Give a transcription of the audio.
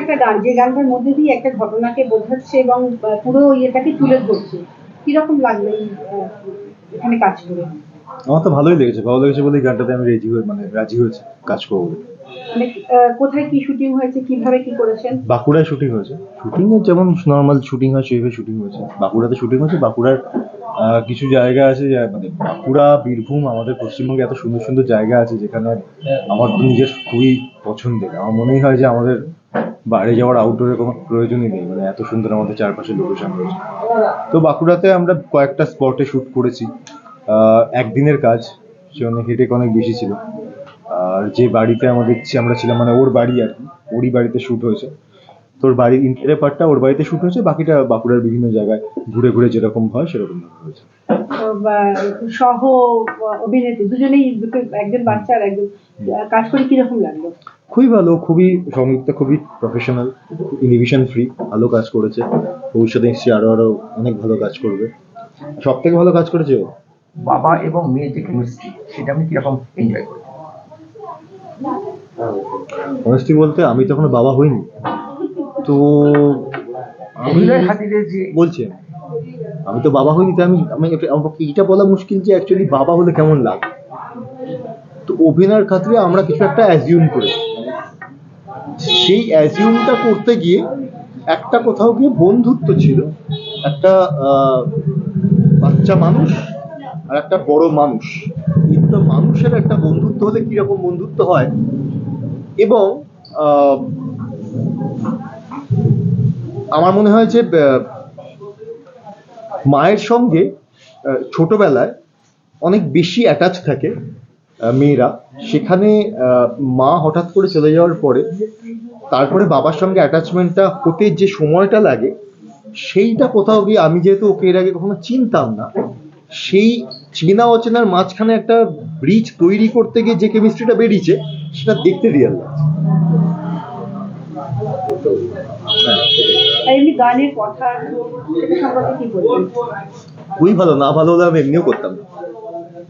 একটা গান যে গানটার মধ্যে দিয়ে একটা ঘটনাকে বোঝাচ্ছে এবং পুরো ইয়েটাকে তুলে ধরছে। কীরকম লাগল এখানে কাজ করে? আমার তো ভালোই লেগেছে ভালো লেগেছে বলেই গানটাতে আমি রেজি হয়ে মানে রাজি হয়েছি কাজ করব বলে। মানে কোথায় কি শুটিং হয়েছে কীভাবে কি করেছেন? বাঁকুড়ায় শুটিং হয়েছে। শুটিং এর যেমন নর্মাল শুটিং হয় সেইভাবে শুটিং হয়েছে। বাঁকুড়াতে শুটিং হয়েছে বাঁকুড়ার কিছু জায়গা আছে মানে বাঁকুড়া বীরভূম আমাদের পশ্চিমবঙ্গে এত সুন্দর সুন্দর জায়গা আছে যেখানে আমার নিজের খুবই পছন্দের। আমার মনেই হয় যে আমাদের বাইরে যাওয়ার আউটডোরের কোনো প্রয়োজনই নেই মানে এত সুন্দর আমাদের চারপাশে লোকেশন রয়েছে। তো বাঁকুড়াতে আমরা কয়েকটা স্পটে শুট করেছি। একদিনের কাজ সে অনেক হেঁটেক অনেক বেশি ছিল। আর যে বাড়িতে আমাদের আমরা ছিলাম মানে ওর বাড়ি আর কি ওরই বাড়িতে শুট হয়েছে। তোর বাড়ির ইন্টারের পার্টটা ওর বাড়িতে শ্যুট হয়েছে বাকিটা বাঁকুড়ার বিভিন্ন জায়গায় ঘুরে ঘুরে যেরকম হয় সেরকম হয়েছে। সহ অভিনেত্রী দুজনেই একজন বাচ্চা আর একজন। কাজ করে কীরকম লাগল? খুবই ভালো খুবই সংযুক্তা খুবই প্রফেশনাল ইনহিবিশন ফ্রি ভালো কাজ করেছে। ভবিষ্যতে নিশ্চয়ই আরও আরও অনেক ভালো কাজ করবে। সব থেকে ভালো কাজ করেছে ও? বাবা এবং মেয়ের যে কেমিস্ট্রি সেটা আমি কীরকম এনজয় অনেস্টলি বলতে আমি তখন বাবা হইনি। তো আমি খাতিরে বলছি আমি তো বাবা হইনি তাই আমি আমি এটা বলা মুশকিল যে অ্যাকচুয়ালি বাবা হলে কেমন লাগে? তো অভিনয়ের ক্ষেত্রে আমরা কিছু একটা অ্যাজিউম করি সেই অ্যাজিউমটা করতে গিয়ে একটা কোথাও গিয়ে বন্ধুত্ব ছিল। একটা বাচ্চা মানুষ আর একটা বড় মানুষ। দুটো মানুষের একটা বন্ধুত্ব হলে কীরকম বন্ধুত্ব হয়? এবং আমার মনে হয় যে মায়ের সঙ্গে ছোটবেলায় অনেক বেশি অ্যাটাচ থাকে। মেয়েরা সেখানে মা হঠাৎ করে চলে যাওয়ার পরে তারপরে বাবার সঙ্গে অ্যাটাচমেন্টটা হতে যে সময়টা লাগে সেইটা কোথাও গিয়ে আমি যেহেতু ওকে এর আগে কখনো চিনতাম না সেই চেনা অচেনার মাঝখানে একটা ব্রিজ তৈরি করতে গিয়ে যে কেমিস্ট্রিটা বেরিয়েছে সেটা দেখতে রিয়াল লাগছে। খুবই ভালো না ভালো হলে আমি এমনিও করতাম না।